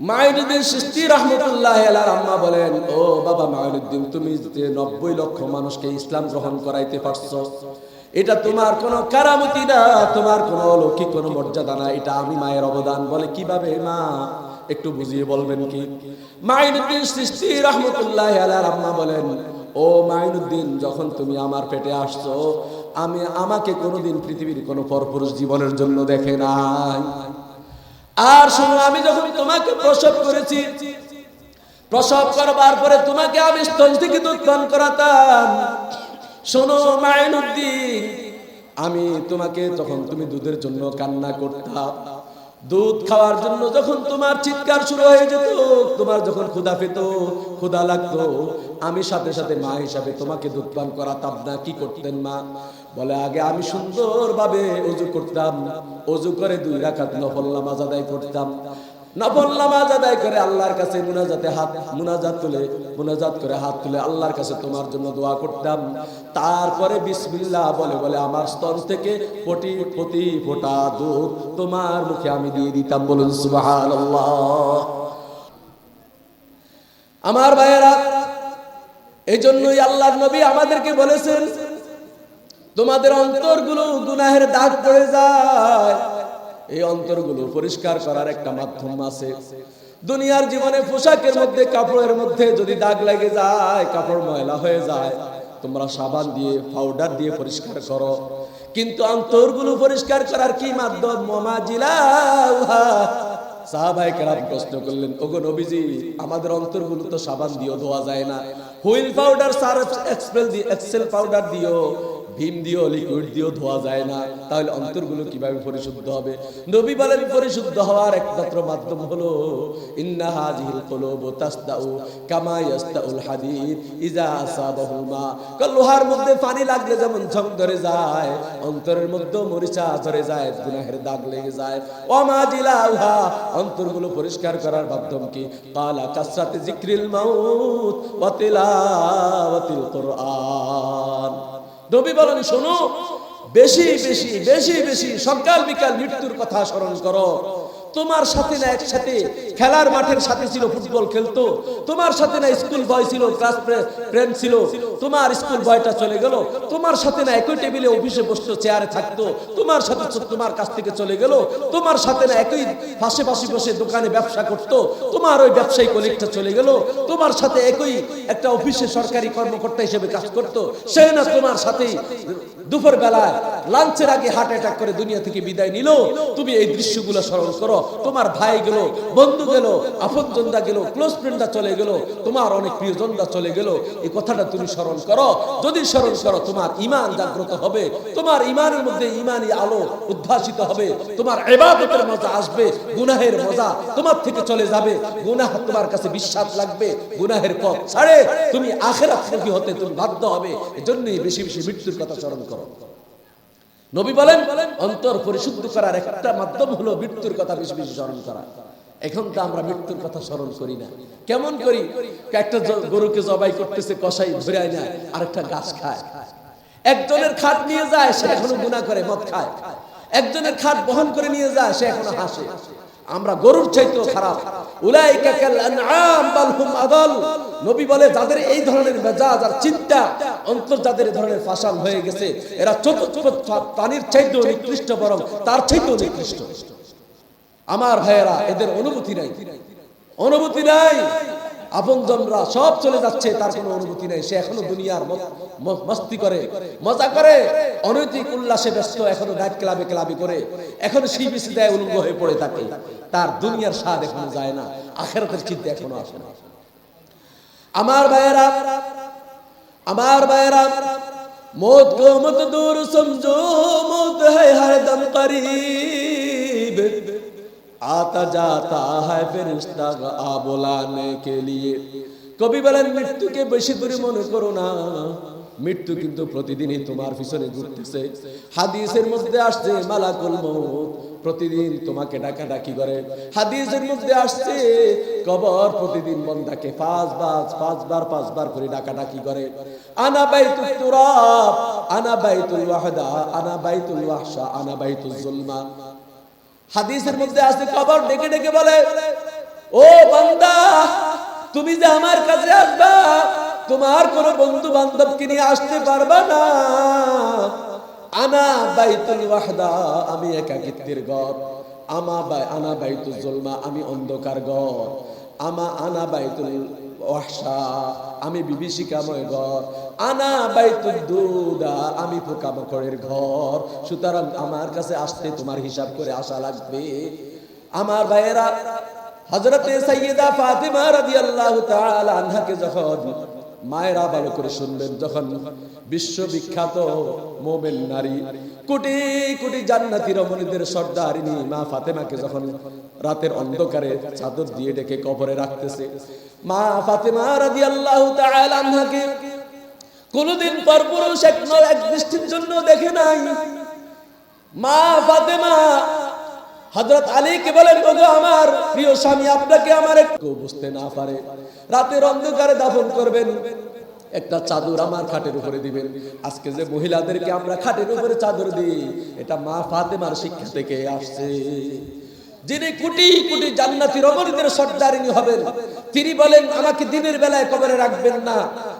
মাইনুদ্দিন সৃষ্টি রহমতুল্লাহ আলার আম্মা বলেন, ও বাবা মাইনুদ্দিন, তুমি যে নব্বই লক্ষ মানুষকে ইসলাম গ্রহণ করাইতে পারছ, এটা তোমার কোনো কারামতি না, তোমার কোনো অলৌকিক কোনো মর্যাদা না, এটা আমি মায়ের অবদান। বলে, কীভাবে মা? একটু বুঝিয়ে বলবেন কি? মাইনুদ্দিন সৃষ্টি রহমতুল্লাহ আলার আম্মা বলেন, ও মাইনুদ্দিন, যখন তুমি আমার পেটে আসছো, আমি আমাকে কোনোদিন পৃথিবীর কোনো পরপুরুষ জীবনের জন্য দেখে নাই। আর শোনো আমি যখন তোমাকে প্রসব করেছি, প্রসব করবার পরে তোমাকে আমি স্তন থেকে পান করাতাম। শোনো মাইনুদ্দিন আমি তোমাকে যখন তুমি দুধের জন্য কান্না করতাম। দুধ খাওয়ার জন্য যখন তোমার চিৎকার শুরু হয়ে যেত, তোমার যখন ক্ষুধা পেত, ক্ষুধা লাগতো, আমি সাথে সাথে মা হিসাবে তোমাকে দুধ পান করাতাম না, কি করতেন মা? বলে, আগে আমি সুন্দরভাবে অজু করতাম অজু করে দুই রাকাত নফল নামাজ আদায় করতাম। নফল নামাজ আদায় করে আল্লাহর কাছে মুনাজাতে হাত, মুনাজাত তুলে, মুনাজাত করে হাত তুলে আল্লাহর কাছে তোমার জন্য দোয়া করতাম। তারপরে বিসমিল্লাহ বলে বলে, আমার স্তন থেকে কোটি প্রতি ফোটা দুধ তোমার মুখে আমি দিয়ে দিতাম। বলুন, সুবহানাল্লাহ। আমার ভাইয়েরা এই জন্যই আল্লাহর নবী আমাদেরকে বলেছেন তোমাদের অন্তরগুলো গুনাহের দাগ পড়ে যায়। এই অন্তরগুলো পরিষ্কার করার একটা মাধ্যম আছে। দুনিয়ার জীবনে পোশাকের মধ্যে, কাপড়ের মধ্যে যদি দাগ লেগে যায়, কাপড় ময়লা হয়ে যায়, তোমরা সাবান দিয়ে পাউডার দিয়ে পরিষ্কার করো। কিন্তু অন্তরগুলো পরিষ্কার করার কি মাধ্যম? মমাজিলা সাহাবাই কেরাম প্রশ্ন করলেন, ওগো নবীজি, আমাদের অন্তরগুলো তো সাবান দিয়েও ধোয়া যায় না। হুইল পাউডার, সার্ফ এক্সেল দিয়ে এক্সেল পাউডার দিও ভীম দিও লিকুইড দিও ধোয়া যায় না, তাহলে অন্তরগুলো কীভাবে পরিশুদ্ধ হবে? নবী বলেন, পরিশুদ্ধ হওয়ার একমাত্র মাধ্যম হলো, ইন্না হাজিল কুলুব তাসদাউ কামা ইয়াসতাউল হাদিদ ইজা আসাবাহু মা লোহার মধ্যে পানি লাগলে যেমন ঝং ধরে যায়, অন্তরের মধ্যে মরিচা ধরে যায়, গুনাহের দাগ লেগে যায়। ওমা জিলাউহা, অন্তরগুলো পরিষ্কার করার মাধ্যম কি? কালা কাসরাতে জিক্রিল মাউত ওয়া তিলাওয়াতিল কোরআন। নবী বলেন শোনো বেশি বেশি বেশি বেশি সকাল বিকাল মৃত্যুর কথা স্মরণ করো। তোমার সাথে না একসাথে খেলার মাঠের সাথে ছিল ফুটবল খেলতো। তোমার সাথে না স্কুল বয় ছিল ক্লাস ফ্রেন্ড ছিল। তোমার স্কুল বয়টা চলে গেল। তোমার সাথে না একই টেবিলে অফিসে বসতো চেয়ারে থাকতো। তোমার সাথে তোমার কাছ থেকে চলে গেল। তোমার সাথে না একই পাশে পাশে বসে দোকানে ব্যবসা করত। তোমার ওই ব্যবসায়ী কলিগটা চলে গেল। তোমার সাথে একই একটা অফিসে সরকারি কর্মকর্তা হিসেবে কাজ করতো। সে না তোমার সাথেই দুপুর বেলায় লাঞ্চের আগে হার্ট অ্যাটাক করে দুনিয়া থেকে বিদায় নিল। তুমি এই দৃশ্যগুলো স্মরণ করো। তোমার ভাই গেল, বন্ধু গেল আপনজনদা গেল ক্লোজ ফ্রেন্ডরা চলে গেল, তোমার অনেক প্রিয়জনরা চলে গেল, এই কথাটা তুমি স্মরণ করো। যদি স্মরণ করো, তোমার ইমান জাগ্রত হবে, তোমার ইমানের মধ্যে ইমানি আলো উদ্ভাসিত হবে, তোমার এবাদতের মজা আসবে, গুনাহের মজা তোমার থেকে চলে যাবে, গুনাহ তোমার কাছে বিশ্বাস লাগবে, গুনাহের পথ ছাড়ে, তুমি আখেরাত মুখী হতে তুমি বাধ্য হবে, এজন্যই বেশি বেশি মৃত্যুর কথা স্মরণ করো। নবী বলেন, অন্তর পরিশুদ্ধ করার একটা মাধ্যম হলো মৃত্যুর কথা বেশি বেশি স্মরণ করা। এখন তো আমরা মৃত্যুর কথা স্মরণ করি না। কেমন করি? একটা গরুকে জবাই করতেছে কষাই ধরে না আরেকটা গাছ খায়। একজনের খাট নিয়ে যায়, সে এখনও গুণা করে, মদ খায়। একজনের খাট বহন করে নিয়ে যায়, সে এখনও হাসে। আমরা গরুর চাইতেও খারাপ। উলাইকা কাল আনআম, বাল হুম আদাল। নবী বলে, যাদের এই ধরনের মেজাজ আর চিন্তা অন্তর যাদের ধরনের ফাসাল হয়ে গেছে, এরা চতুর্থ প্রাণীর চাইতেও নিকৃষ্ট, বরং তার চাইতেও নিকৃষ্ট। আমার ভাইয়েরা, এদের অনুভূতি নাই। অনুভূতি নাই। আপনজনরা সব চলে যাচ্ছে, তার কোনো অনুভূতি নেই। সে এখনও দুনিয়ার মস্তি করে, মজা করে। অনৈতিক উল্লাসে ব্যস্ত, এখনও নাইট ক্লাবে ক্লাবে করে। এখনও সেই বিসি দেয় উলঙ্গ হয়ে পড়ে থাকে। তার দুনিয়ার স্বাদ এখনও যায় না। আখেরাতের চিন্তা এখনও আসে না। আমার ভাইয়েরা আমার ভাইয়েরা मौत को मत दूर समझो मौत है हर दम करीब आता जाता है फरिश्ता आ बुलाने के लिए কবি বলেন মৃত্যুকে বেশি দূরে মনে করো না মৃত্যু কিন্তু প্রতিদিনই তোমার পিছনে ঘুরতেছে হাদিসের মধ্যে আসছে মালাকুল মউত প্রতিদিন তোমাকে ডাকাডাকি করে। হাদিসের মধ্যে আসছে, কবর প্রতিদিন বন্দাকে পাঁচবার পাঁচবার পাঁচবার করে ডাকাডাকি করে। আনা বাইতুল তুরাব, আনা বাইতুল ওয়াহদা, আনা বাইতুল ওয়াহশা, আনা বাইতুল জুলমা। হাদিসের মধ্যে আছে কবর ডেকে ডেকে বলে, ও বান্দা, তুমি যে আমার কাছে আসবা, তোমার কোনো বন্ধু বান্ধবকে নিয়ে আসতে পারবা না। আনা বাইতুল ওয়াহদা, আমি একাকিত্বের ঘর। আমা বাই আনা বাইতুল জুলমা, আমি অন্ধকার ঘর। আমা আনা বাইতুল ওয়াহশা, আমি বিভীষিকাময় ঘর। আনা বাইতুল দুদা, আমি পোকামাকড়ের ঘর। সুতরাং আমার কাছে আসতে তোমার হিসাব করে আসা লাগবে। আমার ভাইয়েরা হজরতে সাইয়্যিদা ফাতিমা রাদিয়াল্লাহু তাআলা আনহাকে যখন মায়েরা ভালো করে শুনবেন, যখন বিশ্ববিখ্যাত মোমেন নারী। কোটি কোটি জান্নাতি রমণীদের সর্দারিনী মা ফাতেমাকে যখন রাতের অন্ধকারে চাদর দিয়ে ডেকে কবরে রাখতেছে, মা ফাতেমা রাদিয়াল্লাহু তাআলা আনহাকে কোনদিন পর পুরুষ এক ন- এক দৃষ্টির জন্য দেখে নাই। মা ফাতেমা হযরত আলীকে বলেন, ওগো আমার প্রিয় স্বামী, আপনাকে আমার একটু বুঝতে না পারে। রাতের অন্ধকারে দাফন করবেন। একটা চাদর আমার খাটের উপরে দিবেন। আজকে যে মহিলাদেরকে আমরা খাটের উপরে চাদর দিই, এটা মা ফাতেমার শিক্ষা থেকে আসছে। যিনি কোটি কোটি জান্নাতি রমণীদের সর্দারিনী হবেন, তিনি বলেন, আমাকে দিনের বেলায় কবরে রাখবেন না,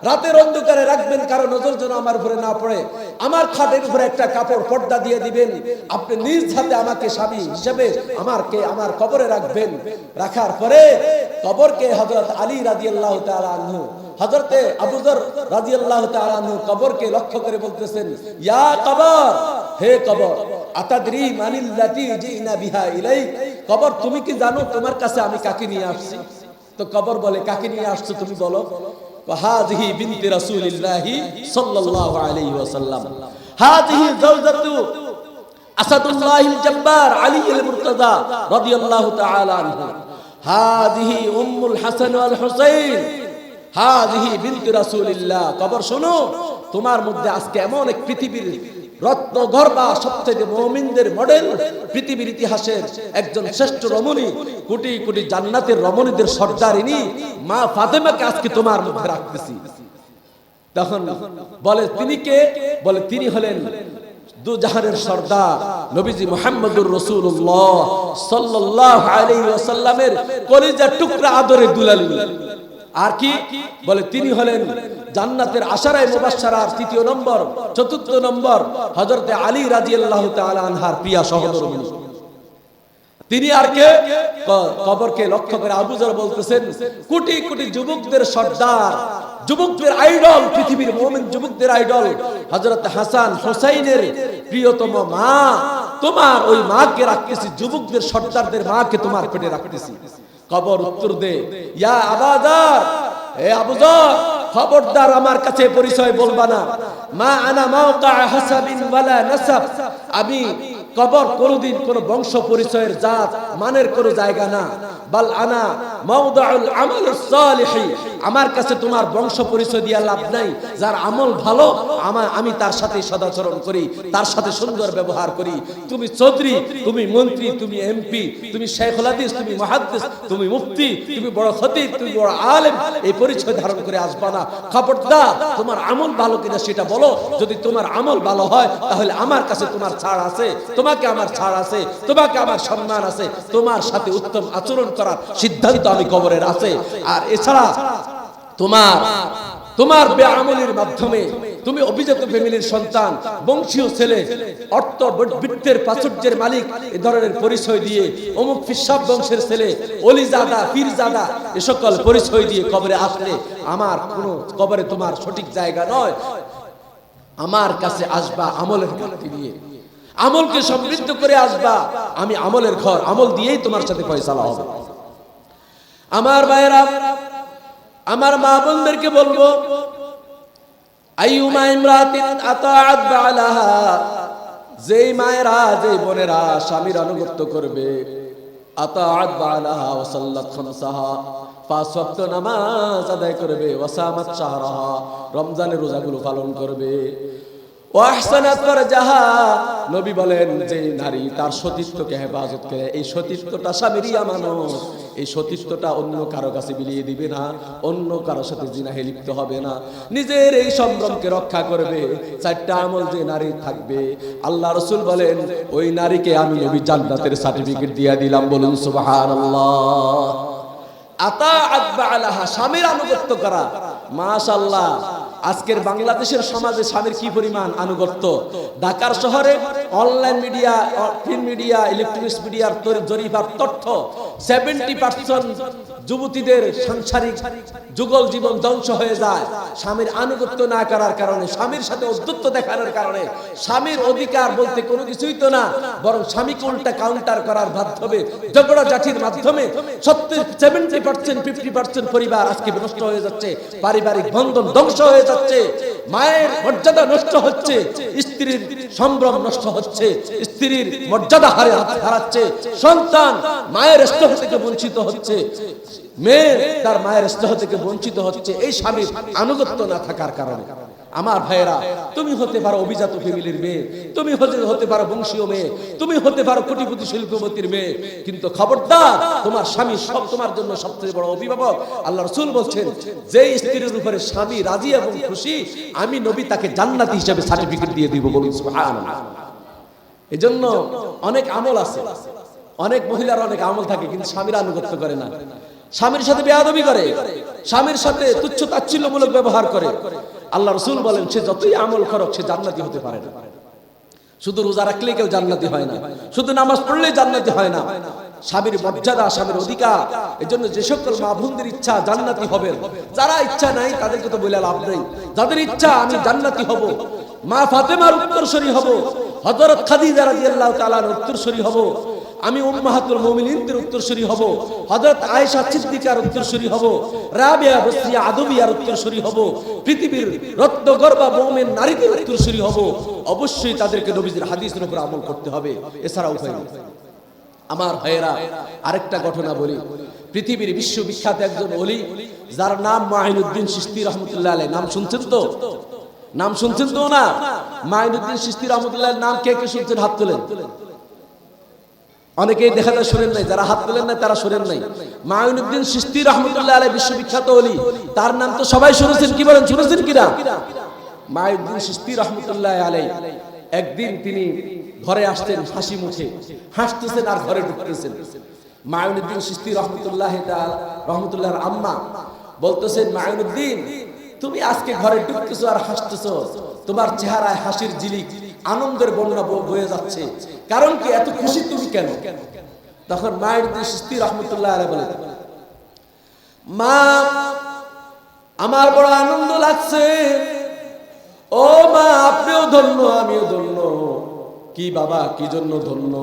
রাতের অন্ধকারে রাখবেন, কারণ নজর যেন আমার উপরে না পড়ে। আমার খাটের উপরে একটা কাপড় পর্দা দিয়ে দিবেন। আপনি নিজ হাতে আমাকে স্বামী হিসেবে আমারকে আমার কবরে রাখবেন। রাখার পরে কবরকে হযরত আলী রাদিয়াল্লাহু তাআলা আনহু হযরতে আবু যর রাদিয়াল্লাহু তাআলা আনহু কবরকে লক্ষ্য করে বলতেছেন, ইয়া কবর, হে কবর, আতাদরি মানিল্লাতি জিনা বিহা ইলাই কবর তুমি কি জানো তোমার কাছে আমি কাকে নিয়ে আসছি? তো কবর বলে, কাকে নিয়ে আসছো তুমি বলো? হাদিহি বিনতি রাসূলিল্লাহি সাল্লাল্লাহু আলাইহি ওয়াসাল্লাম। হাদিহি যাওজাতু আসাদুল্লাহিল জব্বার আলী আল মুর্তজা রাদিয়াল্লাহু তাআলা আনহু। হাদিহি উম্মুল হাসান ওয়াল হুসাইন। হাদিহি বিনতি রাসূলিল্লাহ। কবর শোনো, তোমার মধ্যে আজকে এমন এক পৃথিবীর রত্ন গর্বা সবথেকে মুমিনদের মডেল পৃথিবীর ইতিহাসের একজন শ্রেষ্ঠ রমণী, কোটি কোটি জান্নাতের রমণীদের সর্দারিনী, মা ফাতেমাকে আজকে তোমার মধ্যে রাখতেছি। তখন বলে, তিনি কে? বলে, তিনি হলেন দু জাহানের সর্দার, নবীজি মোহাম্মদুর রাসূলুল্লাহ, সাল্লাল্লাহু আলাইহি ওয়াসাল্লামের কলিজার টুকরা আদরে দুলালি। আর কি? বলে, তিনি হলেন জান্নাতের আশারায় মুবাশশারার তৃতীয় নম্বর, চতুর্থ নম্বর হযরতে আলী রাদিয়াল্লাহু তাআলা আনহার প্রিয়া সহধর্মিণী তিনি আর কে? কবরকে লক্ষ্য করে আবুজার বলতেছেন, কোটি কোটি যুবকদের সর্দার, যুবকদের আইডল, পৃথিবীর মোমেন যুবকদের আইডল, হযরত হাসান হোসাইনের প্রিয়তম মা, তোমার ওই মাকে রাখতেছি, যুবকদের সর্দারদের মাকে তোমার পেটে রাখতেছি। কবর উত্তর দে। ইয়া আবাদার এ আবুজার খবরদার আমার কাছে পরিচয় বলবা না। মা আনা মাওকা হাসাবিন ওয়ালা নাসাব। আমি কবর কোনদিন কোন বংশ পরিচয়ের জাত, মানের কোন জায়গা না। বাল আনা মাউদাউল আমাল সালিহি, আমার কাছে তোমার বংশ পরিচয় দিয়া লাভ নাই। যার আমল ভালো, আমার আমি তার সাথে সদাচরণ করি, তার সাথে সুন্দর ব্যবহার করি। তুমি চৌধুরী, তুমি মন্ত্রী, তুমি এমপি, তুমি শেখুল হাদিস, তুমি মুহাদ্দিস, তুমি মুফতি, তুমি বড় খতিব, তুমি বড় আলেম, এই পরিচয় ধারণ করে আসবা না। খবরদার, তোমার আমল ভালো কিনা সেটা বলো। যদি তোমার আমল ভালো হয়, তাহলে আমার কাছে তোমার ছাড় আছে। তোমাকে আমার ছাড় আছে, তোমাকে আমার সম্মান আছে, তোমার সাথে উত্তম আচরণ করার সিদ্ধান্ত আমি কবরের আছে। আর এছাড়া তোমার তোমার বেআমলির মাধ্যমে তুমি অভিজাত ফ্যামিলির সন্তান, বংশীয় ছেলে, অর্থ বৃত্তের প্রাচুর্যের মালিক, এ ধরনের পরিচয় দিয়ে অমুক ফিসাব বংশের ছেলে, অলিজাদা, পীরজাদা, এ সকল পরিচয় দিয়ে কবরে আসলে আমার কোনো কবরে তোমার সঠিক জায়গা নয়। আমার কাছে আসবা আমলের ঘাটতি নিয়ে। আমলকে সমৃদ্ধ করে আসবা। আমি আমলের ঘর, আমল দিয়েই তোমার সাথে ফয়সালা হবে। আমার ভাইয়েরা, আমার মা বোনদেরকে বলব, আইয়ুমা যেই মায়েরা, যেই বোনেরা স্বামীর আনুগত্য করবে পাঁচ নামাজ আদায় করবে রমজানের রোজাগুলো পালন করবে। নারী তার এই এই অন্য কারও কাছে দিবে না, অন্য কারও সাথে লিপ্ত হবে না। নিজের এই সম্ভ্রমকে রক্ষা করবে, চারটা আমল যে নারী থাকবে। আল্লাহ রসুল বলেন, ওই নারীকে আমি নবী জান্নাতের সার্টিফিকেট দিয়ে দিলাম, বলুন সুবহানাল্লাহ। আতা আকবা আলাহা স্বামীর আনুগত্য করা। মাশাল্লাহ আজকের বাংলাদেশের সমাজে স্বামীর কি পরিমাণ আনুগত্য? ঢাকার শহরে online media print media electronics মিডিয়ার জরিপার তথ্য সেভেন্টি পার্সেন্ট যুবতীদের সাংসারিক যুগল জীবন ধ্বংস হয়ে যায়। স্বামীর আনুগত্য না করার কারণে, স্বামীর সাথে অদ্যুত্ব দেখানোর কারণে স্বামীর অধিকার বলতে কোনো কিছুই তো না, বরং স্বামীকে উল্টা কাউন্টার করার মাধ্যমে, ঝগড়া জাঠির মাধ্যমে সত্তর সেভেন্টি পার্সেন্ট ফিফটি পার্সেন্ট পরিবার আজকে নষ্ট হয়ে যাচ্ছে, পারিবারিক বন্ধন ধ্বংস হয়ে যাচ্ছে। মায়ের মর্যাদা নষ্ট হচ্ছে, স্ত্রীর সম্ভ্রম নষ্ট হচ্ছে, স্ত্রীর মর্যাদা হারে হারাচ্ছে, সন্তান মায়ের স্নেহ থেকে বঞ্চিত হচ্ছে, মেয়ে তার মায়ের স্নেহ থেকে বঞ্চিত হচ্ছে, এই স্বামীর আনুগত্য না থাকার কারণে। আমার ভাইয়েরা, তুমি হতে পারো অভিজাত ফ্যামিলির মেয়ে, তুমি হতে হতে পারো বংশীয় মেয়ে, তুমি হতে পারো কোটিপতি শিল্পপতির মেয়ে। কিন্তু খবরদার, তোমার স্বামী সব তোমার জন্য সবচেয়ে বড় অভিভাবক। আল্লাহ রসুল বলছেন যে স্ত্রীর উপরে স্বামী রাজি এবং খুশি, আমি নবী তাকে জান্নাতি হিসেবে সার্টিফিকেট দিয়ে দিব বলুন এই জন্য অনেক আমল আছে। অনেক মহিলার অনেক আমল থাকে, কিন্তু স্বামীরা আনুগত্য করে না। স্বামীর সাথে বেয়াদবি করে। স্বামীর সাথে তুচ্ছ তাচ্ছিল্যমূলক ব্যবহার করে। আল্লাহ রসুল বলেন, সে যতই আমল করক, সে জান্নাতি হতে পারে না। শুধু রোজা রাখলে কেউ জান্নাতি হয় না। শুধু নামাজ পড়লেই জান্নাতি হয় না। স্বামীর মর্যাদা, স্বামীর অধিকার এই জন্য যে সকল মা বোনদের ইচ্ছা জান্নাতি হবে। যারা ইচ্ছা নাই, তাদেরকে তো বলে লাভ নেই। যাদের ইচ্ছা, আমি জান্নাতি হব। মা ফাতেমার উত্তরসরী হব। হযরত খাদিজা রাদিয়াল্লাহু তাআলার উত্তরসরী হব। আমি উম্মাহাতুল মুমিনিনদের উত্তরসূরি হব। হযরত আয়েশা সিদ্দিকার উত্তরসূরি হব। রাবিয়া বসরিয়া আদবিয়ার উত্তরসূরি হব। পৃথিবীর রত্নগর্ভা মুমিন নারীদের উত্তরসূরি হব। অবশ্যই তাদেরকে নবীজির হাদিসের উপর আমল করতে হবে। এছাড়া উপায় নেই আমার ভাইয়েরা, আরেকটা ঘটনা বলি। পৃথিবীর বিশ্ববিখ্যাত একজন অলি যার নাম মাহিনুদ্দিন সিস্তি রহমতুল্লাহ আলাই নাম শুনছেন তো? নাম শুনছেন তো না? মাহিনুদ্দিন সিস্তি রহমতুল্লাহ নাম কে কে শুনছেন? হাত তোলেন। অনেকেই দেখা যায় শোনেন নাই, যারা হাত তোলেন নাই তারা শোনেন নাই। মাইনুদ্দিন সিস্তি রহমতুল্লাহ আলাই বিশ্ববিখ্যাত অলি তার নাম তো সবাই শুনেছেন, কি বলেন, শুনেছেন কিনা মাইনুদ্দিন সিস্তি রহমতুল্লাহ আলাই একদিন তিনি ঘরে আসতেন হাসি মুখে, হাসতেছেন আর ঘরে ঢুকতেছেন। মাইনুদ্দিন সিস্তি রহমতুল্লাহ রহমতুল্লাহর আম্মা বলতেছেন মাইনুদ্দিন তুমি আজকে ঘরে ঢুকতেছো আর হাসতেছো, তোমার চেহারায় হাসির জিলিক আনন্দের বন্যা বয়ে যাচ্ছে। কারণ কি, এত খুশি তুমি কেন? তখন মায়ের সিস্তি রহমতুল্লাহ আলাই বলে, মা, আমার বড় আনন্দ লাগছে। ও মা, আপনিও ধন্য, আমিও ধন্য। কি বাবা, কি জন্য ধন্য?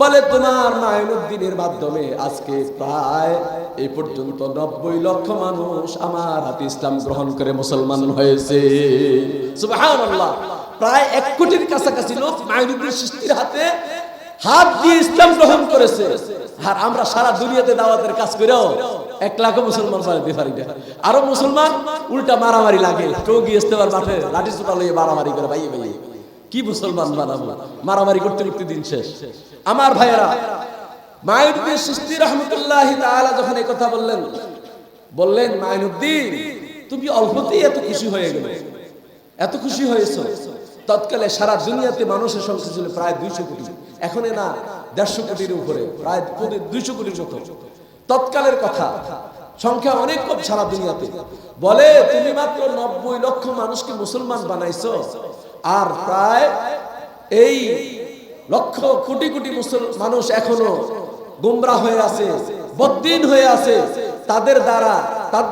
বলে, তোমার মাইনুদ্দিনের মাধ্যমে আজকে প্রায় এই পর্যন্ত নব্বই লক্ষ মানুষ আমার হাতে ইসলাম গ্রহণ করে মুসলমান হয়েছে। সুবহানাল্লাহ। প্রায় এক কোটির কাছাকাছি লোক মাইনুদ্দিন সৃষ্টির হাতে হাত দিয়ে ইসলাম গ্রহণ করেছে। আর আমরা সারা দুনিয়াতে দাওয়াতের কাজ করেও এক লাখ মুসলমান বানাতে পারি না আরও মুসলমান উল্টা মারামারি লাগে। টঙ্গি ইস্তেমার মাঠে, লাঠি চোটা লইয়ে মারামারি করে, ভাইয়ে ভাইয়ে। কি মুসলমান বানাবো? মারামারি করতে করতে দিন শেষ। আমার ভাইয়েরা মায়ুদ্দিন সৃষ্টি রহমতুল্লাহ তাআলা যখন এই কথা বললেন বললেন, মাইনুদ্দিন, তুমি অল্পতেই এত খুশি হয়ে গেলে। এত খুশি হয়েছো। তৎকালে সারা দুনিয়াতে মানুষের সংখ্যা ছিল প্রায় দুইশো কোটি। এখন না, দেড়শো কোটির উপরে, প্রায় দুইশো কোটির মতো। তৎকালের কথা, সংখ্যা অনেক কম সারা দুনিয়াতে। বলে, তুমি মাত্র নব্বই লক্ষ মানুষকে মুসলমান বানাইছো, আর প্রায় এই লক্ষ কোটি কোটি মানুষ এখনও গুমরা হয়ে আছে বদিন হয়ে আছে। তাদের দ্বারা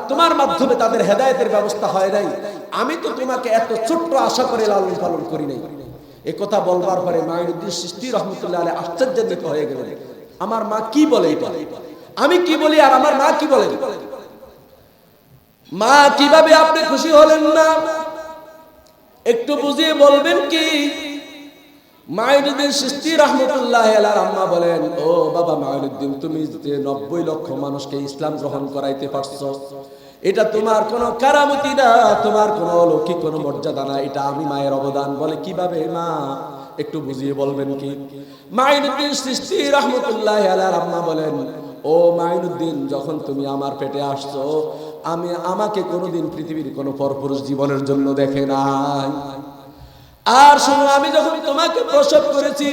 তোমার মাধ্যমে তাদের হেদায়তের ব্যবস্থা হয় নাই। আমি তো তোমাকে এত ছোট্ট আশা করে লালন পালন করি নাই। এ কথা বলবার পরে মায়ের সৃষ্টি রহমতুল্লাহ আলী আশ্চর্যান্বিত হয়ে গেলেন। আমার মা কি বলে আমি কি বলি আর আমার মা কি বলে? মা, কীভাবে আপনি খুশি হলেন না? একটু বুঝিয়ে বলবেন কি? মাইনুদ্দিন সৃষ্টি রহমতুল্লাহ আম্মা বলেন, ও বাবা মাইনুদ্দিন, তুমি যে নব্বই লক্ষ মানুষকে ইসলাম গ্রহণ করাইতে পারছ এটা তোমার কোনো কারামতি না, তোমার কোনো অলৌকিক কোনো মর্যাদা না, এটা আমি মায়ের অবদান বলে কীভাবে মা? একটু বুঝিয়ে বলবেন কি? মাইনুদ্দিন সৃষ্টি রহমতুল্লাহ আম্মা বলেন, ও মাইনুদ্দিন যখন তুমি আমার পেটে আসছো, আমি আমাকে কোনোদিন পৃথিবীর কোনো পরপুরুষ জীবনের জন্য দেখে নাই। আর শোনো আমি যখন তোমাকে প্রসব করেছি,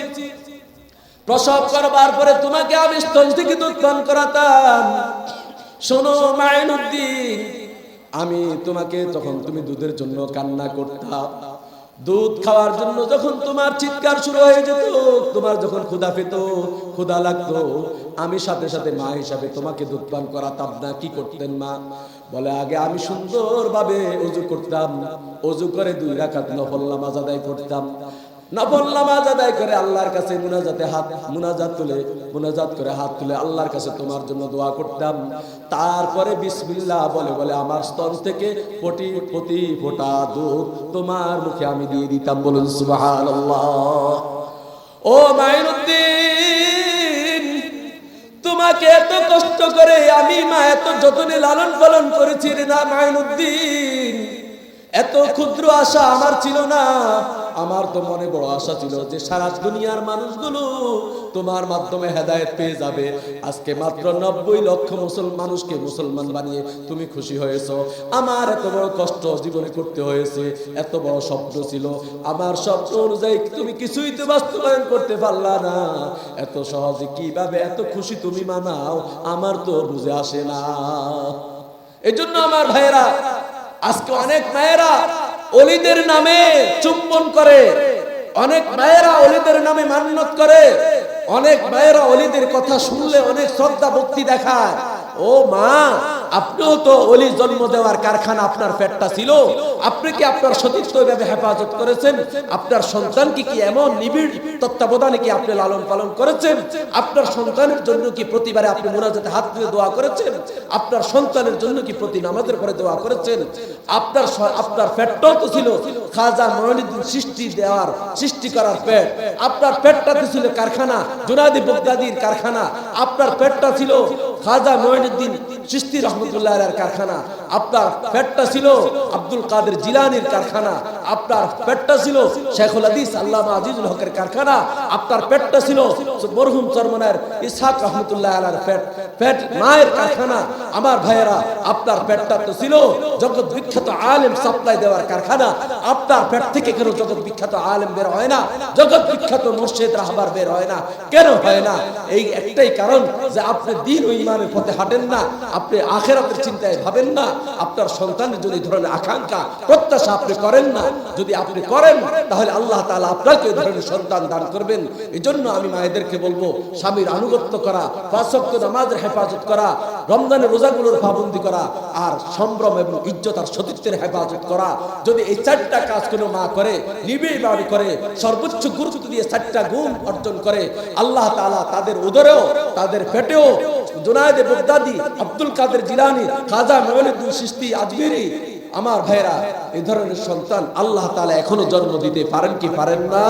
প্রসব করবার পরে তোমাকে আমি স্তন থেকে পান করাতাম। শোনো মাইনুদ্দিন। আমি তোমাকে যখন তুমি দুধের জন্য কান্না করতাম দুধ খাওয়ার জন্য যখন তোমার চিৎকার শুরু হয়ে যেত তোমার যখন ক্ষুধা পেত ক্ষুধা লাগতো আমি সাথে সাথে মা হিসাবে তোমাকে দুধ পান করাতাম না কি করতেন মা? বলে আগে আমি সুন্দরভাবে অজু করতাম অজু করে দুই রাকাত নফল নামাজ আদায় করতাম নফল নামাজ আদায় করে আল্লাহর কাছে মুনাজাতে হাত, মুনাজাত তুলে, মুনাজাত করে হাত তুলে আল্লাহর কাছে তোমার জন্য দোয়া করতাম। তারপরে বিসমিল্লাহ বলে বলে আমার স্তন থেকে কোটি প্রতি ফোটা দুধ তোমার মুখে আমি দিয়ে দিতাম। বলুন, সুবহানাল্লাহ। ও মাইনুদ্দিন, তোমাকে এত কষ্ট করে আমি মা এত যতনে লালন পালন করেছি রে না মাইনুদ্দিন। এত ক্ষুদ্র আশা আমার ছিল না। আমার তো মনে বড় আশা ছিল যে সারা দুনিয়ার মানুষগুলো তোমার মাধ্যমে হেদায়েত পেয়ে যাবে। আজকে মাত্র নব্বই লক্ষ মুসলমান মানুষকে মুসলমান বানিয়ে তুমি খুশি হয়েছো। আমার এত বড় কষ্ট জীবনে করতে হয়েছে, এত বড় স্বপ্ন ছিল। আমার স্বপ্ন অনুযায়ী তুমি কিছুই তো বাস্তবায়ন করতে পারলা না। এত সহজে কীভাবে এত খুশি তুমি মানাও, আমার তো বুঝে আসে না। এই জন্য আমার ভাইয়েরা আজকে অনেক মায়েরা অলিদের নামে চুম্বন করে। অনেক মায়েরা অলিদের নামে মান্যত করে। অনেক মায়েরা অলিদের কথা শুনলে অনেক শ্রদ্ধা ভক্তি দেখায়। ও মা আপনিও তো অলি জন্ম দেওয়ার কারখানা আপনার পেটটা ছিল। আপনি কি আপনার সতীর্থ এভাবে হেফাজত করেছেন? আপনার সন্তানকে কি এমন নিবিড় তত্ত্বাবধানে কি আপনি লালন পালন করেছেন? আপনার সন্তানের জন্য কি প্রতিবারে আপনি মোনাজাতে হাত তুলে দোয়া করেছেন? আপনার সন্তানের জন্য কি প্রতি নামাজের পরে দোয়া করেছেন? আপনার আপনার পেটটাও তো ছিল খাজা মহিনুদ্দিন সৃষ্টি দেওয়ার, সৃষ্টি করার পেট। আপনার পেটটা তো ছিল কারখানা, জুনাদি বগদাদির কারখানা। আপনার পেটটা ছিল খাজা মহিনুদ্দিন সৃষ্টি রহমতুল্লাহ কারখানা। আপনার পেটটা ছিল আব্দুল কাদের জিলানির কারখানা। আপনার পেটটা ছিল শেখুল হাদিস আল্লামা আজিজুল হকের কারখানা। আপনার পেটটা ছিল মরহুম চরমনার ইসহাক রহমতুল্লাহ পেট। পেট মায়ের কারখানা। আমার ভাইয়েরা, আপনার পেটটা তো ছিল জগৎ বিখ্যাত আলেম সাপ্লাই দেওয়ার কারখানা। আপনার পেট থেকে কেন জগৎ বিখ্যাত আলেম বের হয় না? জগৎ বিখ্যাত মুর্শিদ রাহবার বের হয় না? কেন হয় না? এই একটাই কারণ যে আপনি দিন ও ইমানের পথে হাঁটেন না। আপনি আখেরাতের চিন্তায় ভাবেন না। আপনার সন্তানের যদি ধরনের আকাঙ্ক্ষা, প্রত্যাশা আপনি করেন না, যদি আপনি করেন, তাহলে আল্লাহ তাআলা আপনাকে ধরনের সন্তান দান করবেন। এই জন্য আমি মায়েদেরকে বলব, স্বামীর আনুগত্য করা, পাঁচ ওয়াক্ত নামাজের হেফাজত করা, রমজানের রোজাগুলোর পাবন্দি করা, আর সম্ভ্রম এবং ইজ্জত আর সতীত্বের হেফাজত করা। যদি এই চারটা কাজ কোনো মা করে নিবিড়ভাবে করে, সর্বোচ্চ গুরুত্ব দিয়ে চারটা গুণ অর্জন করে, আল্লাহ তাআলা তাদের উদরেও, তাদের পেটেও জুনায়েদে Baghdadi Abdul Qadir Jilani Khwaja Moinuddin Chishti Ajmeri. আমার ভাইরা, এ ধরনের সন্তান আল্লাহ তালা এখনও জন্ম দিতে পারেন কি পারেন না?